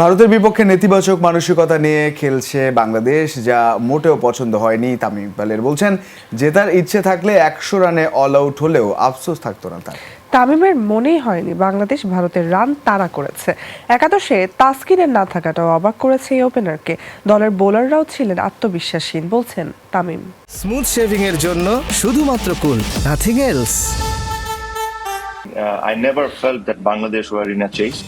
ভারতের বিপক্ষে নেতিবাচক মানসিকতা নিয়ে খেলছে বাংলাদেশ যা মোটেও পছন্দ হয়নি তামিম ইকবালের বলছেন জেতার ইচ্ছে থাকলে একশো রানে অল আউট হলেও আফসোস থাকতো না তার। তামিমের মনেই হয়নি বাংলাদেশ ভারতের রান তাড়া করেছে। একাদশে তাসকিনের না থাকাটাও অবাক করেছে এই ওপেনারকে দলের বোলাররাও ছিলেন আত্মবিশ্বাসহীন বলছেন তামিম। স্মুথ শেভিং এর জন্য শুধুমাত্র cool nothing else I never felt that Bangladesh were in a chase.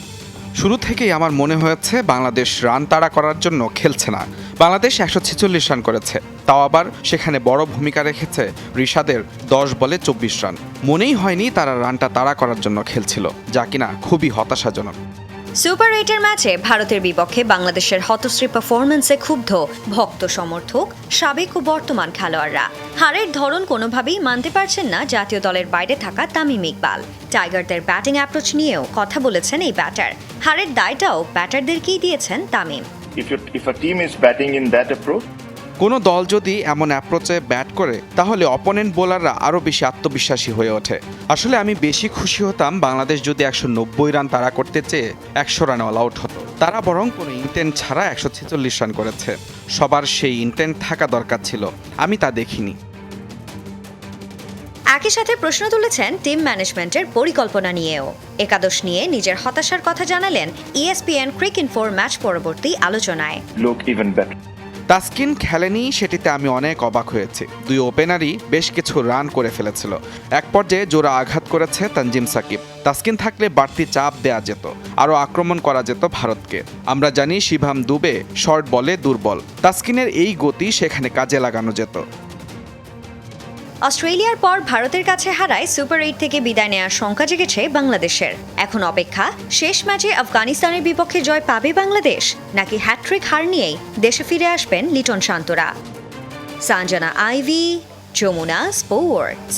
শুরু থেকেই আমার মনে হয়েছে বাংলাদেশ রান তাড়া করার জন্য খেলছে না। বাংলাদেশ একশো ছেচল্লিশ রান করেছে। তাও আবার সেখানে বড় ভূমিকা রেখেছে ঋষাদের দশ বলে চব্বিশ রান। মনেই হয়নি তারা রানটা তাড়া করার জন্য খেলছিল, যা কিনা খুবই হতাশাজনক। সুপার এইটের ম্যাচে ভারতের বিপক্ষে বাংলাদেশের হতশ্রী পারফরমেন্সে ক্ষুব্ধ ভক্ত সমর্থক সাবেক ও বর্তমান খেলোয়াড়রা। হারের ধরন কোনোভাবেই মানতে পারছেন না জাতীয় দলের বাইরে থাকা তামিম ইকবাল। টাইগারদের ব্যাটিং অ্যাপ্রোচ নিয়েও কথা বলেছেন এই ব্যাটার হারের দায়টাও ব্যাটারদেরকেই দিয়েছেন Tamim. If, if a team is batting in that approach, কোনো দল যদি এমন অ্যাপ্রোচে ব্যাট করে তাহলে অপোনেন্ট বোলাররা আরও বেশি আত্মবিশ্বাসী হয়ে ওঠে। আসলে আমি বেশি খুশি হতাম বাংলাদেশ যদি একশো নব্বই রান তারা করতে চেয়ে একশো রান অল আউট হতো। তারা বরং কোনো ইন্টেন্ট ছাড়া একশো ছেচল্লিশ রান করেছে। সবার সেই ইন্টেন্ট থাকা দরকার ছিল। আমি তা দেখিনি। একই সাথে প্রশ্ন তুলেছেন টিম ম্যানেজমেন্টের পরিকল্পনা নিয়েও। একাদশ নিয়ে নিজের হতাশার কথা জানালেন ইএসপিএন ক্রিক ইনফোর ম্যাচ পরবর্তী আলোচনায়. তাসকিন খেলেনি, সেটিতে আমি অনেক অবাক হয়েছি। দুই ওপেনারই বেশ কিছু রান করে ফেলেছিল। এক পর্যায়ে জোড়া আঘাত করেছে তানজিম সাকিব। তাস্কিন থাকলে বাড়তি চাপ দেয়া যেত, আরও আক্রমণ করা যেত ভারতকে। আমরা জানি শিভাম দুবে শর্ট বলে দুর্বল। তাস্কিনের এই গতি সেখানে কাজে লাগানো যেত। অস্ট্রেলিয়ার পর ভারতের কাছে হারায় সুপার এইট থেকে বিদায় নেওয়ার শঙ্কা জেগেছে বাংলাদেশের। এখন অপেক্ষা, শেষ ম্যাচে আফগানিস্তানের বিপক্ষে জয় পাবে বাংলাদেশ, নাকি হ্যাট্রিক হার নিয়েই দেশে ফিরে আসবেন Liton শান্তরা। Sanjana Ivy, Jamuna sports.